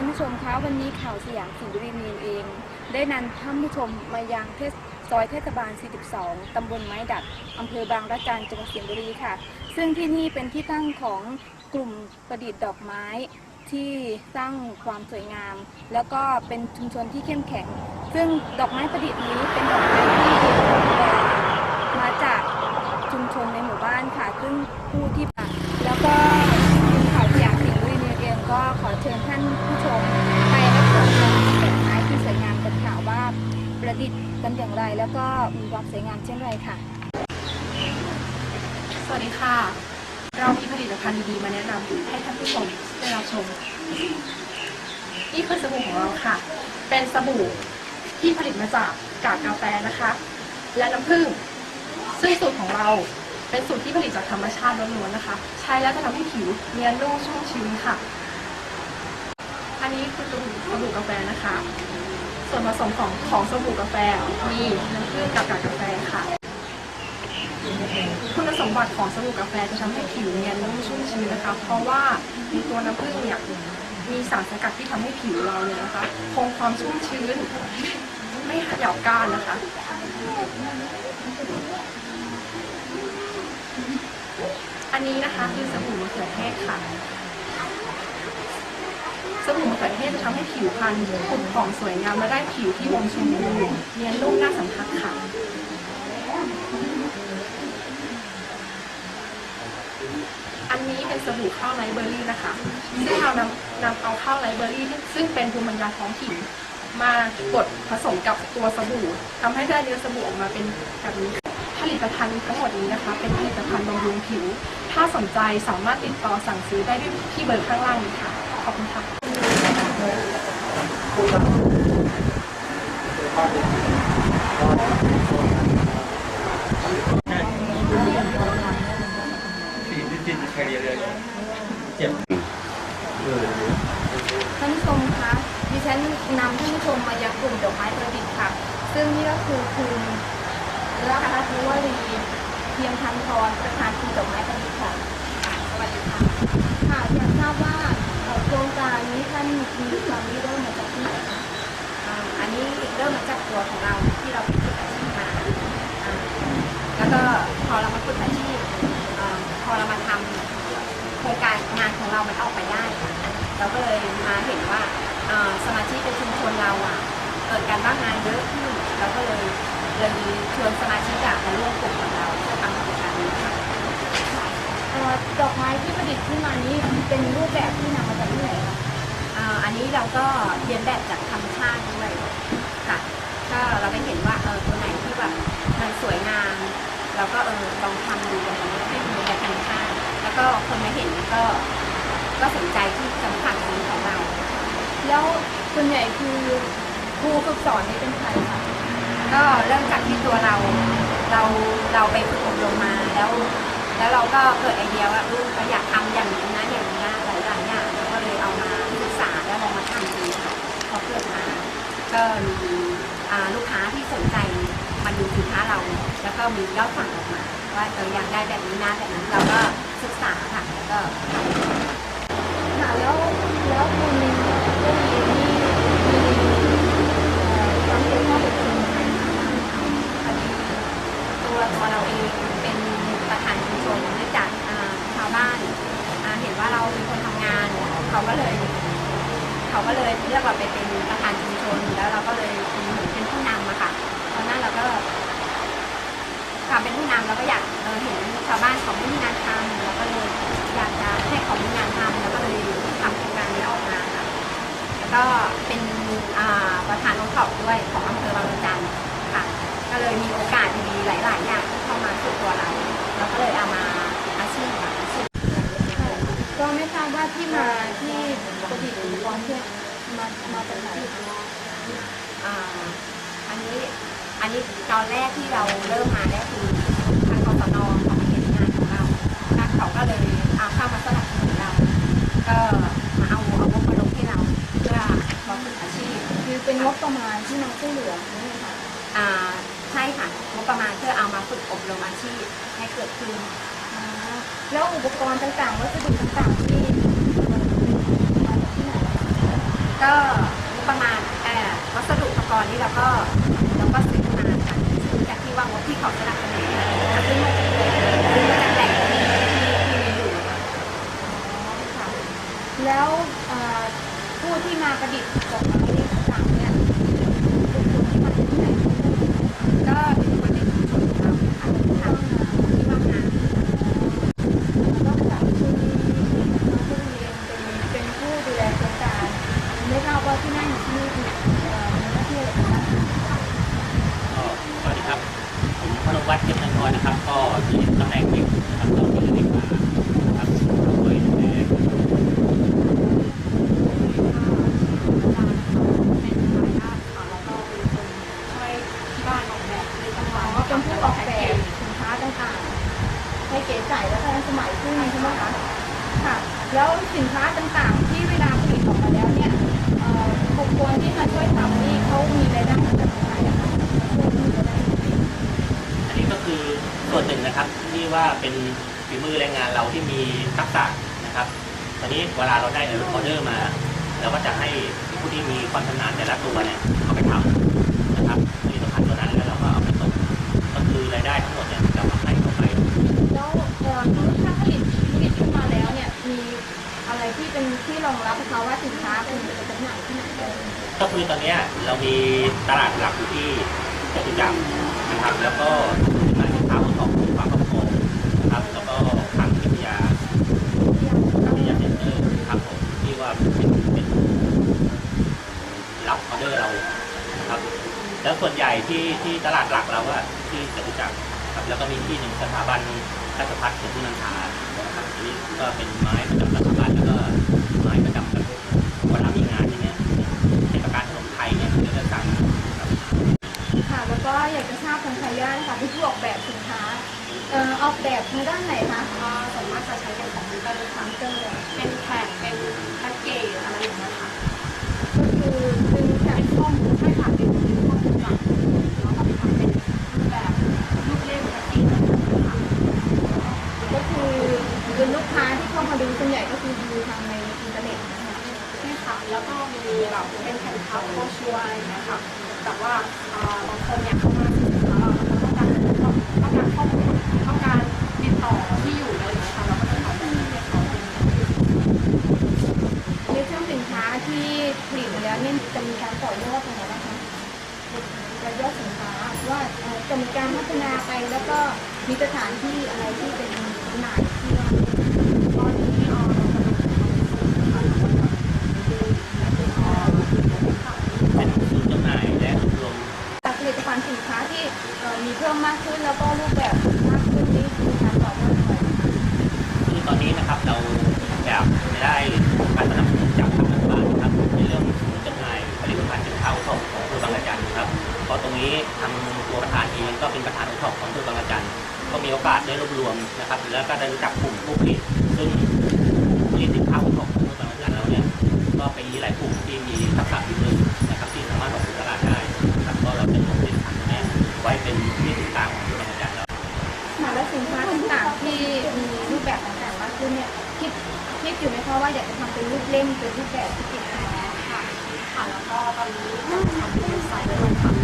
านผู้ชมคะวันนี้ข่าวสยามสิงห์บุรีนิวเอง ได้นำท่านผู้ชมมายังเทศซอยเทศบาล 42 ตำบลไม้ดัดอำเภอบางระจันจังหวัดสิงห์บุรีค่ะ ซึ่งที่นี่เป็นที่ตั้งของกลุ่มประดิษฐ์ดอกไม้ที่สร้างความสวยงาม แล้วก็เป็นชุมชนที่เข้มแข็ง ซึ่งดอกไม้ประดิษฐ์นี้เป็นดอกไม้ที่เอ่อมาจากชุมชนในหมู่บ้านค่ะ ซึ่งผู้ที่แล้วก็ อเชิญท่านผู้ชมไปรับชมดอกไม้ที่สวยงามกันค่ะว่าประดิษฐ์กันอย่างไร แล้วก็มีความสวยงามเช่นไรค่ะ สวัสดีค่ะ เรามีผลิตภัณฑ์ดีๆมาแนะนำให้ท่านผู้ชมได้รับชม นี่คือสบู่ของเราค่ะ เป็นสบู่ที่ผลิตมาจากกากกาแฟนะคะ และน้ำผึ้งซึ่งสูตรของเราเป็นสูตรที่ผลิตจากธรรมชาติล้วนๆนะคะ ใช้แล้วจะทำให้ผิวเนียนนุ่มชุ่มชื้นค่ะ นนี้คือสบู่สบู่กาแฟนะคะ ส่วนผสมของของสบู่กาแฟมีน้ำผึ้งกับกากกาแฟค่ะ คุณสมบัติของสบู่กาแฟจะทำให้ผิวเนียนนุ่มชุ่มชื้นนะคะ เพราะว่าในตัวน้ำผึ้งเนี่ยมีสารสกัดที่ทำให้ผิวเราเนี่ยนะคะ คงความชุ่มชื้น ไม่หยาบก้านนะคะอันนี้นะคะคือสบู่มะเขือเทศค่ะ บู่มะเขือเทศจะทำให้ผิวพรรณผุดผ่องสวยงามและได้ผิวที่วมชมพูเนียนนุ่มน่าสัมผัสค่ะอันนี้เป็นสบู่ข้าวไรเบอร์รี่นะคะซึ่งเรานำนำเอาข้าวไรเบอร์รี่ที่ซึ่งเป็นภูมิปัญญาท้องถิ่นมากดผสมกับตัวสบู่ทำให้ได้เนื้อสบู่ออกมาเป็นแบบนี้ผลิตภัณฑ์ทั้งหมดนี้นะคะ เป็นผลิตภัณฑ์บำรุงผิว ถ้าสนใจสามารถติดต่อสั่งซื้อได้ที่เบอร์ข้างล่างนี้ค่ะ ขอบคุณค่ะ ท่านผู้ชมคะดิฉันนำท่านผู้ชมมายังกลุ่มดอกไม้ประดิษฐ์ค่ะ ซึ่งนี่ก็คือคุณรัตนวลีเทียมทันทรประธานกลุ่มดอกไม้ประดิษฐ์ค่ะค่ะสวัสดีค่ะค่ะอยากทราบว่าเอ่อโครงการนี้ท่านมีความริเริ่มมาจากที่ไหนคะอ่าอันนี้เริ่มมาจากตัวของเราที่เราไปฝึกอาชีพมาอ่าแล้วก็พอเรามาฝึกอาชีพอ่าพอเรามาทำโครงการงานของเรามันออกไปได้ค่ะเราก็เลยมาเห็นว่าอ่าสมาชิกในชุมชนเราอะเกิดการว่างงานเยอะขึ้นเราก็เลยเลยชวนสมาชิกอะมาร่วมกลุ่มกับเราเพื่อทำกิจกรรนี้ค่ะ เอ่อดอกไม้ที่ประดิษฐ์ขึ้นมานี้เป็นรูปแบบที่นำมา นคะอ่าอันนี้เราก็เรียนแบบจากธรรมชาติด้วยค่ะก็เราไปเห็นว่าเออตัวไหนที่แบบมันสวยงามเราก็เออลองทำดูกันให้ดูแบบธรรมชาติแล้วก็คนมาเห็นก็ก็สนใจที่สัมผัสสีของเรา แล้วส่วนใหญ่คือครูฝึกสอนนี่เป็นใครคะก็เริ่มจากที่ตัวเราเราเราไปฝึกอบรมมาแล้ว แล้วเราก็เกิดไอเดียว่าลูกเราอยากทำอย่างนี้ ก็มีลูกค้าที่สนใจมาดูสินค้าเรา แล้วก็มียอดสั่งออกมา ว่าเอออยากได้แบบนี้นะแบบนั้นเราก็ศึกษาค่ะแล้วก็แล้วแล้วคุณก็มีนี่มีเอ่อความเกี่ยวข้องกับคุณไหม พอดีตัวตัวเราเองเป็นประธานชุมชนเนื่องจากอ่าชาวบ้านอ่าเห็นว่าเราเป็นคนทำงาน เขาก็เลย เขาก็เลยเลือกเราไปเป็นประธานชุมชน แล้วเราก็เลยเป็นเหมือนเป็นผู้นำอะค่ะตอนนั้นเราก็ความเป็นผู้นำเราก็ อยากเออเห็นชาวบ้านเขาไม่มีงานทำเราก็เลยอยากจะให้เขามีงานทำแล้วก็เลยทำโครงการนี้ออกมาค่ะแล้วก็เป็นอ่าประธานองค์ประกอบด้วยของอำเภอบางระจันค่ะ ก็เลยมีโอกาสดีๆหลาย ๆ อย่างที่เข้ามาสู่ตัวเราเราก็เลยเอามาอาชีพค่ะอาชีพก็ไม่ทราบว่าที่มาที่ประดิษฐ์อุปกรณ์เพื่อมามาจากไหนอ่าอันนี้อันนี้ตอนแรกที่เราเริ่มมาเนี่ยคือ ข้ามาสนับสนุนเรา ก็มาเอาเอางบมาลงให้เราเพื่อมาฝึกอาชีพคือเป็นงบประมาณที่นาช่วยเหลือนี่ค่ะอ่าใช่ค่ะงบประมาณเพื่อเอามาฝึกอบรมอาชีพให้เกิดขึ้น แล้วอุปกรณ์ต่างๆวัสดุต่างๆที่ก็งบประมาณแอ่วัสดุอุปกรณ์นี่เราก็เราก็ซื้อมาค่ะซื้อจากที่ว่างงบที่เขาสนับสนุนซื้อมาจาก แล้วผู้ที่มาประดิษฐ์ขอกไม้ต่างๆเนี่ยเป็นคนที่มาจากที่ไหน ก็เป็นคนในชุมชนของเราค่ะที่ทำที่ว่างงาน นอกจากคุณน้องผู้เรียนเป็นเป็นผู้ดูแลโครงการไม่ทราบว่าที่นั่นอยู่ที่นี่คือเอ่อมีหน้าที่อะไรบ้างคะ ก็สวัสดีครับ ผมพนวัฒน์เก็บนันน้อยนะครับ ก็มีตำแหน่งเด็กนะครับก็มีเด็กมานะครับช่วยดูแล อ๋อเป็นผู้ออกแบบสินค้าต่างๆให้เก๋ไก่และทันสมัยขึ้นใช่ไหมคะ ค่ะ แล้วสินค้าต่างๆ ที่เวลาผลิตออกมาแล้วเนี่ยเอ่อบุคคลที่มาช่วยทำนี่เขามีรายได้มาจากไหนอะคะช่วยมีรายได้ อันนี้ก็คือส่วนหนึ่งนะครับ ที่ว่าเป็นฝีมือแรงงานเราที่มีทักษะนะครับ ตอนนี้เวลาเราได้ออเดอร์มาเราก็จะให้ผู้ที่มีความชำนาญแต่ละตัวเนี่ยเอาไปทำนะครับผลิตภัณฑ์ตัวนั้นแล้วเราก็เอาไปส่งก็คือรายได้ทั้งหมดเนี่ยเราก็ให้เขาไปแล้วเอ่อถ้าผลิตผลิตขึ้นมาแล้วเนี่ยมีอะไรที่เป็นที่รองรับเขาว่าสินค้าเป็นจะจำหน่ายที่ไหนได้ก็คือตอนเนี้ยเรามีตลาดหลักอยู่ที่จตุจักรนะครับ แล้วก็จำหน่ายสินค้าของของความครอบครองนะครับ แล้วก็ทางวิทยาวิทยาเซ็นเตอร์ครับผมที่ว่าเป็นเป็นรับออเดอร์เรานะครับ แล้วส่วนใหญ่ที่ที่ตลาดหลักเราอะที่จตุจักรครับแล้วก็มีที่หนึ่งสถาบันราชพัฒน์เป็นผู้นันทานะครับอันนี้ก็เป็นไม้ประจำรัฐบาลแล้วก็ไม้ประจำแบบเวลามีงานอย่างเงี้ยเทศกาลขนมไทยเนี่ยก็จะสั่งครับค่ะ แล้วก็อยากจะทราบทางทายาทนะคะที่ผู้ออกแบบสินค้าเอ่อออกแบบทางด้านไหนคะก็ส่วนมากจะใช้เป็นคอมพิวเตอร์ค่ะเจอเป็นแท็กเป็นแพ็กเกจอะไรอย่างเงี้ยค่ะ ก็คือดึงจาก เป็นข้อมูลใช่ค่ะเป็นข้อมูลจากแล้วก็ไปทำเป็นรูปแบบรูปเล่มแพ็กเกจค่ะ ก็คือคือลูกค้าที่เข้ามาดู ส่วนใหญ่ก็คือดูทางในอินเทอร์เน็ตนะคะใช่ค่ะ แล้วก็มีแบบเป็นแผ่นพับก็ช่วยนะคะแต่ว่าอ่าบางคนเนี่ยเขามาซื้อสินค้าเราแล้วเขาต้องการต้องการข้อมูลต้องการติดต่อที่อยู่อะไรอย่างเงี้ยค่ะเราก็จะทำแบบนี้ให้เขาเป็นในเรื่องสินค้าที่ผลิตมาแล้วเนี่ยจะมีการต่อยอดยังไงบ้างคะต่อยอดสินค้าว่าเอ่อจะมีการพัฒนาไปแล้วก็มีสถานที่อะไรที่เป็นจำหน่าย ทางตัวประธานเองก็เป็นประธานโอท็อปของอำเภอบางระจันก็มีโอกาสได้รวบรวมนะครับ แล้วก็ได้รู้จักกลุ่มผู้ผลิตซึ่งผลิตสินค้าโอท็อปของอำเภอบางระจันแล้วเนี่ยก็เป็นหลายกลุ่มที่มีทักษะฝีมือนะครับที่สามารถออกสู่ตลาดได้นะครับก็เราจะรวมผลิตภัณฑ์ตรงเนี้ยไว้เป็นที่ติดตามของอำเภอบางระจันแล้วค่ะแล้วสินค้าต่างๆที่มีรูปแบบต่างๆมากขึ้นเนี่ยคิดคิดอยู่ไหมคะว่าอยากจะทำเป็นรูปเล่มเป็นรูปแบบที่ติดมาค่ะค่ะแล้วก็ตอนนี้กำลังทำเป็นเว็บไซต์ด้วยค่ะ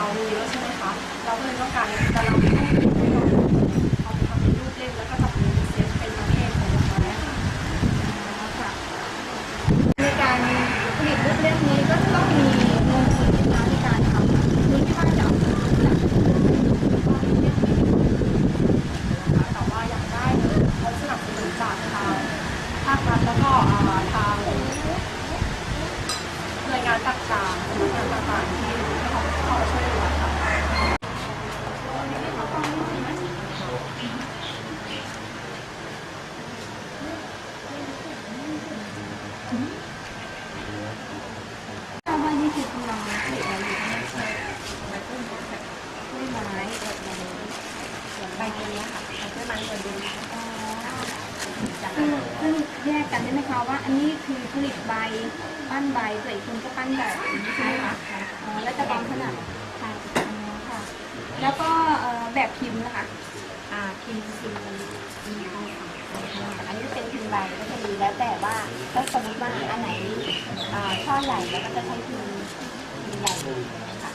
เรามีเยอะใช่ไหมคะ เราก็เลยต้องการจะนำรูปให้เราเอาไปทำเป็นรูปเล่มแล้วก็ทำเป็นเซตเป็นประเภทของเราได้ค่ะ ค่ะในการผลิตรูปเล่มนี้ก็จะต้องมีเงินทุนนะคะในการทำนี่ที่ว่าจะเอาเงินทุนจาก ก็มีเรื่องไม่ถูกนะคะแต่ว่าอยากได้งบสนับสนุนจากทางภาครัฐแล้วก็อ่าทางหน่วยงานต่างๆสำนักงานต่างๆที่ให้เขาเข้ามาช่วยเหลือค่ะ ทราบว่านี่คือกำลังผลิตอะไรอยู่นะคะกล้วยไม้แบบนี้ ใบตัวเนี้ยค่ะใบไม้ตัวดิน ซึ่งซึ่งแยกกันได้ไหม คะว่าอันนี้คือผลิตใบปั้นใบส่วนอีกคนก็ปั้นแบบนี้ใช่ไหมคะอ๋อแล้วจะบางขนาดค่ะอ๋อค่ะ แล้วก็เอ่อแบบพิมพ์นะคะอ่าพิมพ์พิมพ์พิมพ์อันนี้เป็นพิมพ์ใบก็จะมีแล้วแต่ว่าถ้าสมมติว่าอันไหนอ่าช่อใหญ่แล้วก็จะใช้พิมพ์พิมพ์ใหญ่ค่ะ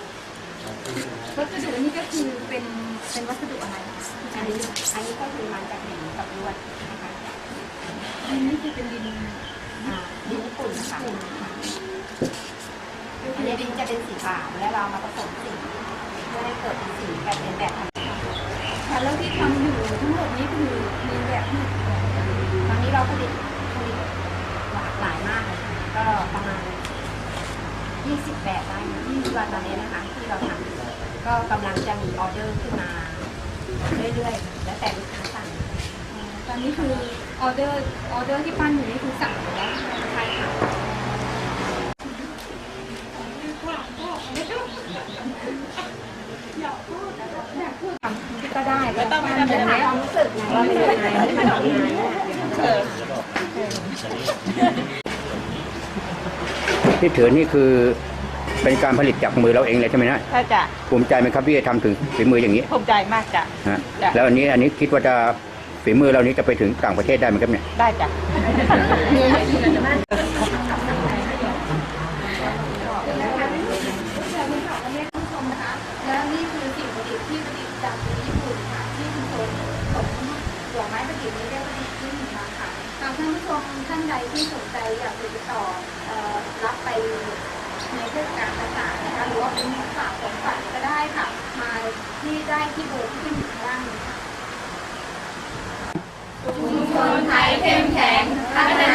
วัสดุนี่ก็คือเป็นเป็นวัสดุอะไรคะอันนี้อันนี้ก็คือมาจากดินกับลวดน ดินนี่คือเป็นดินอ่าดินญี่ปุ่นค่ะอันนี้ดินจะเป็นสีขาวแล้วเรามาผสมสีเพื่อให้เกิดเป็นสีแบบเป็นแบบค่ะแล้วที่ทำอยู่ทั้งหมดนี้คือมีแบบที่ตอนนี้เราผลิตผลิตหลากหลายมากเลยก็ประมาณ 20 แบบได้นะที่วันตอนนี้นะคะที่เราทำก็กำลังจะมีออเดอร์ขึ้นมาเรื่อยๆ แล้วแต่ลูกค้าสั่งตอนนี้คือ ออเดอร์ออเดอร์ที่ปั้นอยู่นี่คือสั่งหมดแล้วใช่ค่ะทำก็ได้ไม่ต้องไม่ต้องถามความรู้สึกไงว่าเป็นยังไงที่ทำงานเนี่ยที่ถือนี่คือเป็นการผลิตจากมือเราเองเลยใช่ไหมนะถ้าจะภูมิใจไหมครับที่จะทำถึงฝีมืออย่างนี้ภูมิใจมากจ้ะฮะจ้ะแล้วอันนี้อันนี้คิดว่าจะ ฝีมือเรานี้จะไปถึงต่างประเทศได้ไหมครับเนี่ย ได้จ้ะแล้วนี่คือสิ่งประดิษฐ์ที่ประดิษฐ์จากญี่ปุ่นค่ะที่ชุมชนของหัวไม้ประดิษฐ์นี้ได้ประดิษฐ์ขึ้นมาค่ะทางท่านผู้ชมท่านใดที่สนใจอยากจะติดต่อเอ่อรับไปในเทศกาลต่างๆนะคะหรือว่าเป็นฝากของฝันก็ได้ค่ะ มาที่ได้ที่เบอร์ที่ขึ้นอยู่ข้างล่างนี้ค่ะ ชุมชนไทยเข้มแข็งพัฒนา